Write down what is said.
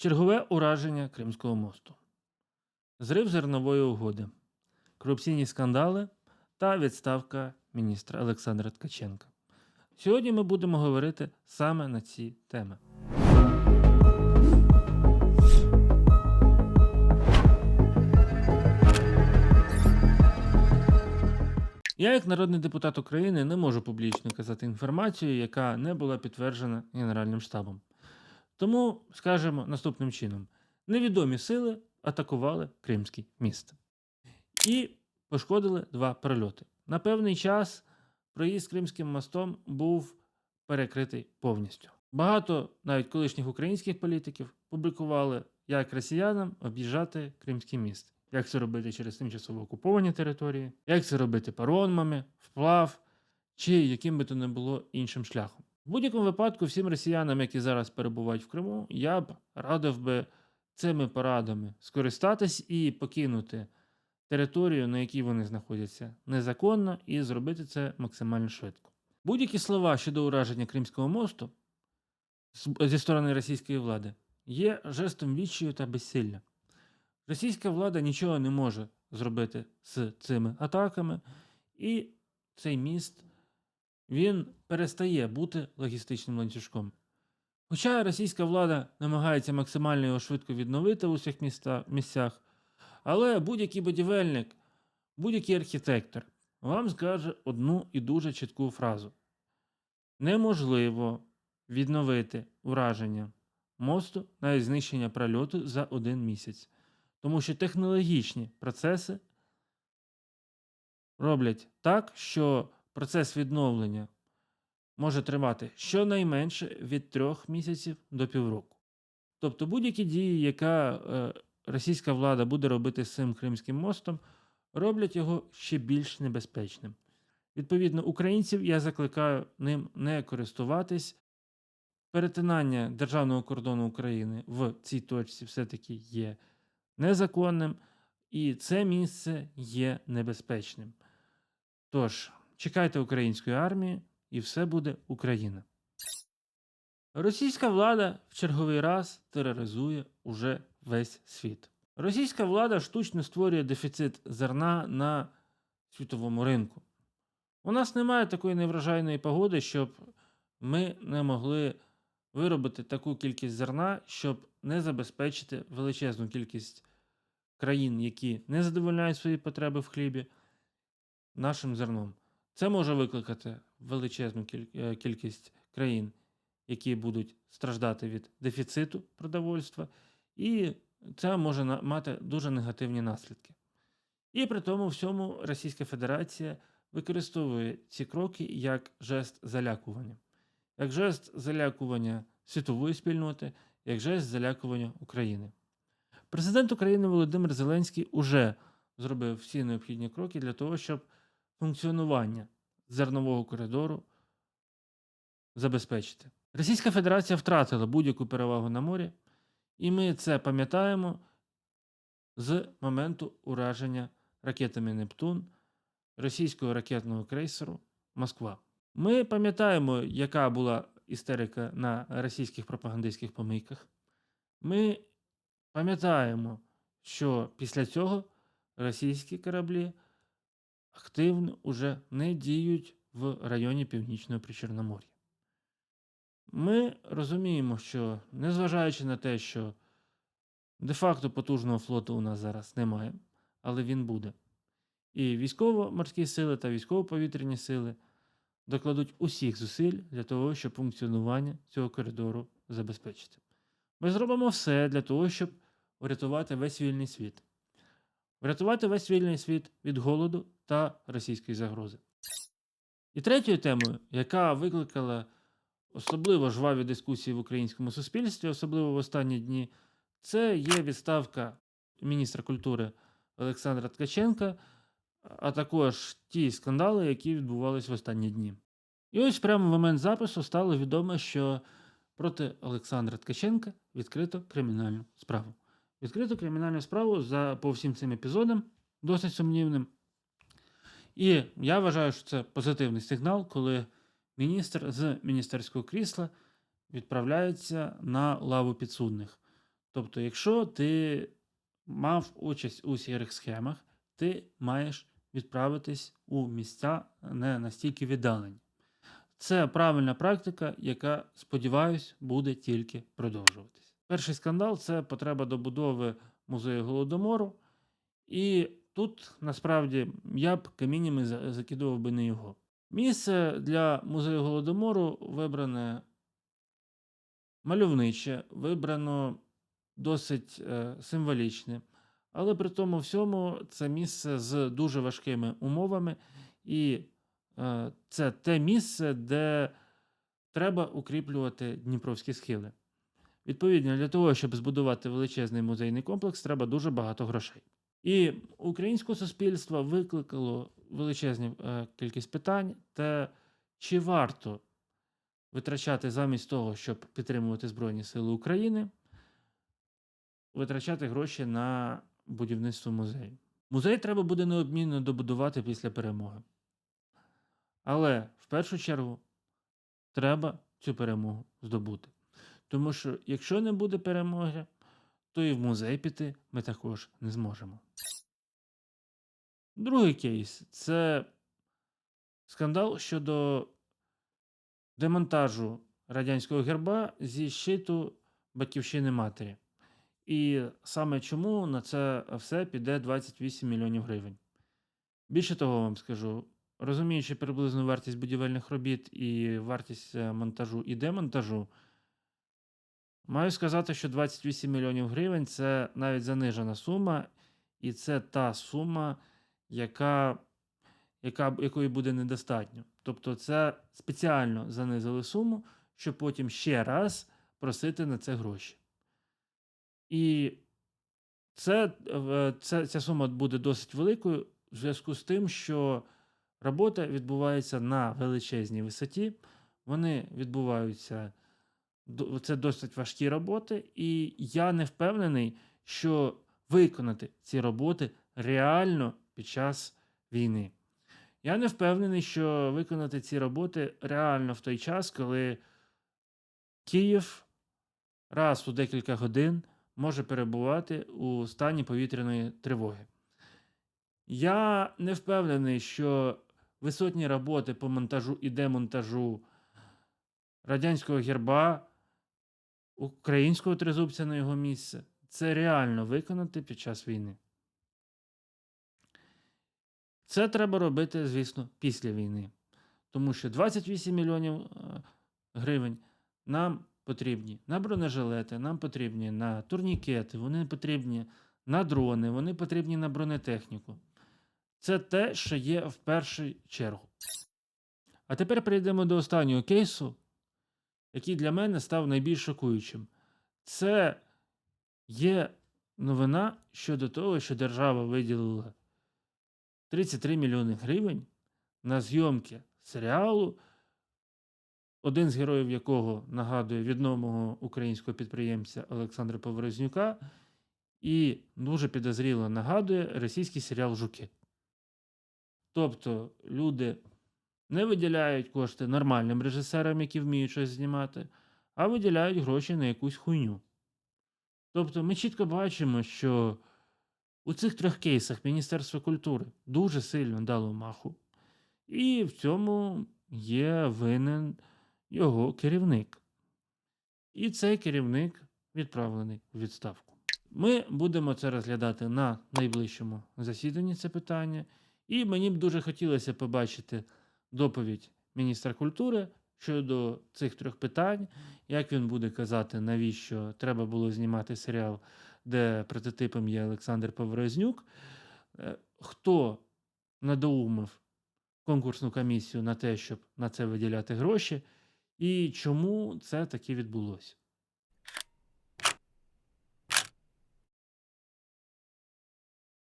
Чергове ураження Кримського мосту, зрив зернової угоди, корупційні скандали та відставка міністра Олександра Ткаченка. Сьогодні ми будемо говорити саме на ці теми. Я, як народний депутат України, не можу публічно казати інформацію, яка не була підтверджена Генеральним штабом. Тому скажемо наступним чином: невідомі сили атакували Кримський міст і пошкодили два прольоти. На певний час проїзд Кримським мостом був перекритий повністю. Багато навіть колишніх українських політиків публікували, як росіянам об'їжджати Кримський міст, як це робити через тимчасово окуповані території, як це робити паромами, вплав чи яким би то не було іншим шляхом. В будь-якому випадку, всім росіянам, які зараз перебувають в Криму, я б радив би цими порадами скористатись і покинути територію, на якій вони знаходяться, незаконно, і зробити це максимально швидко. Будь-які слова щодо ураження Кримського мосту зі сторони російської влади є жестом відчаю та безсилля. Російська влада нічого не може зробити з цими атаками, і цей міст він перестає бути логістичним ланцюжком. Хоча російська влада намагається максимально його швидко відновити в усіх міста, місцях, але будь-який будівельник, будь-який архітектор вам скаже одну і дуже чітку фразу: неможливо відновити ураження мосту навіть знищення прольоту за один місяць. Тому що технологічні процеси роблять так, що процес відновлення може тривати щонайменше від трьох місяців до півроку. Тобто будь-які дії, яка е, російська влада буде робити з цим Кримським мостом, роблять його ще більш небезпечним. Відповідно, українців я закликаю ним не користуватись. Перетинання державного кордону України в цій точці все-таки є незаконним, і це місце є небезпечним. Тож, чекайте української армії, і все буде Україна. Російська влада в черговий раз тероризує уже весь світ. Російська влада штучно створює дефіцит зерна на світовому ринку. У нас немає такої неврожайної погоди, щоб ми не могли виробити таку кількість зерна, щоб не забезпечити величезну кількість країн, які не задовольняють свої потреби в хлібі, нашим зерном. Це може викликати величезну е, кількість країн, які будуть страждати від дефіциту продовольства, і це може мати дуже негативні наслідки. І при тому всьому Російська Федерація використовує ці кроки як жест залякування, як жест залякування світової спільноти, як жест залякування України. Президент України Володимир Зеленський уже зробив всі необхідні кроки для того, щоб функціонування зернового коридору забезпечити. Російська Федерація втратила будь-яку перевагу на морі, і ми це пам'ятаємо з моменту ураження ракетами Нептун російського ракетного крейсеру Москва. Ми пам'ятаємо, яка була істерика на російських пропагандистських помийках. Ми пам'ятаємо, що після цього російські кораблі активно уже не діють в районі Північного Причорномор'я. Ми розуміємо, що незважаючи на те, що де-факто потужного флоту у нас зараз немає, але він буде. І військово-морські сили та військово-повітряні сили докладуть усіх зусиль для того, щоб функціонування цього коридору забезпечити. Ми зробимо все для того, щоб врятувати весь вільний світ. Врятувати весь вільний світ від голоду та російської загрози. І третьою темою, яка викликала особливо жваві дискусії в українському суспільстві, особливо в останні дні, це є відставка міністра культури Олександра Ткаченка, а також ті скандали, які відбувалися в останні дні. І ось прямо в момент запису стало відомо, що проти Олександра Ткаченка відкрито кримінальну справу. Відкрито кримінальну справу за по всім цим епізодам, досить сумнівним. І я вважаю, що це позитивний сигнал, коли міністр з міністерського крісла відправляється на лаву підсудних. Тобто, якщо ти мав участь у сірих схемах, ти маєш відправитись у місця не настільки віддалені. Це правильна практика, яка, сподіваюсь, буде тільки продовжуватись. Перший скандал це потреба добудови музею Голодомору. І тут насправді я б каміннями закидував би не його. Місце для музею Голодомору вибране мальовниче, вибрано досить е, символічне. Але при тому всьому це місце з дуже важкими умовами, і е, це те місце, де треба укріплювати Дніпровські схили. Відповідно, для того, щоб збудувати величезний музейний комплекс, треба дуже багато грошей. І українське суспільство викликало величезну е, кількість питань, те, чи варто витрачати замість того, щоб підтримувати Збройні Сили України, витрачати гроші на будівництво музею. Музей треба буде неодмінно добудувати після перемоги. Але в першу чергу треба цю перемогу здобути. Тому що якщо не буде перемоги, то і в музей піти ми також не зможемо. Другий кейс це скандал щодо демонтажу радянського герба зі щиту батьківщини матері. І саме чому на це все піде 28 мільйонів гривень. Більше того, вам скажу, розуміючи приблизну вартість будівельних робіт і вартість е, монтажу і демонтажу, маю сказати, що 28 мільйонів гривень це навіть занижена сума, і це та сума, яка, яка, якої буде недостатньо. Тобто, це спеціально занизили суму, щоб потім ще раз просити на це гроші. І це, це, ця сума буде досить великою в зв'язку з тим, що робота відбувається на величезній висоті. Вони відбуваються, це досить важкі роботи, і я не впевнений, що виконати ці роботи реально під час війни. Я не впевнений, що виконати ці роботи реально в той час, коли Київ раз у декілька годин може перебувати у стані повітряної тривоги. Я не впевнений, що висотні роботи по монтажу і демонтажу радянського герба, українського тризубця на його місце це реально виконати під час війни. Це треба робити, звісно, після війни. Тому що 28 мільйонів е, гривень нам потрібні на бронежилети, нам потрібні на турнікети, вони потрібні на дрони, вони потрібні на бронетехніку. Це те, що є в першу чергу. А тепер перейдемо до останнього кейсу, який для мене став найбільш шокуючим. Це є новина щодо того, що держава виділила 33 мільйони гривень на зйомки серіалу, один з героїв якого нагадує відомого українського підприємця Олександра Поворознюка, і дуже підозріло нагадує російський серіал Жуки. Тобто люди не виділяють кошти нормальним режисерам, які вміють щось знімати, а виділяють гроші на якусь хуйню. Тобто ми чітко бачимо, що у цих трьох кейсах Міністерство культури дуже сильно дало маху, і в цьому є винен його керівник. І цей керівник відправлений у відставку. Ми будемо це розглядати на найближчому засіданні це питання. І мені б дуже хотілося побачити доповідь міністра культури щодо цих трьох питань, як він буде казати, навіщо треба було знімати серіал, де прототипом є Олександр Поворознюк, Е, хто надоумив конкурсну комісію на те, щоб на це виділяти гроші, і чому це таки відбулося.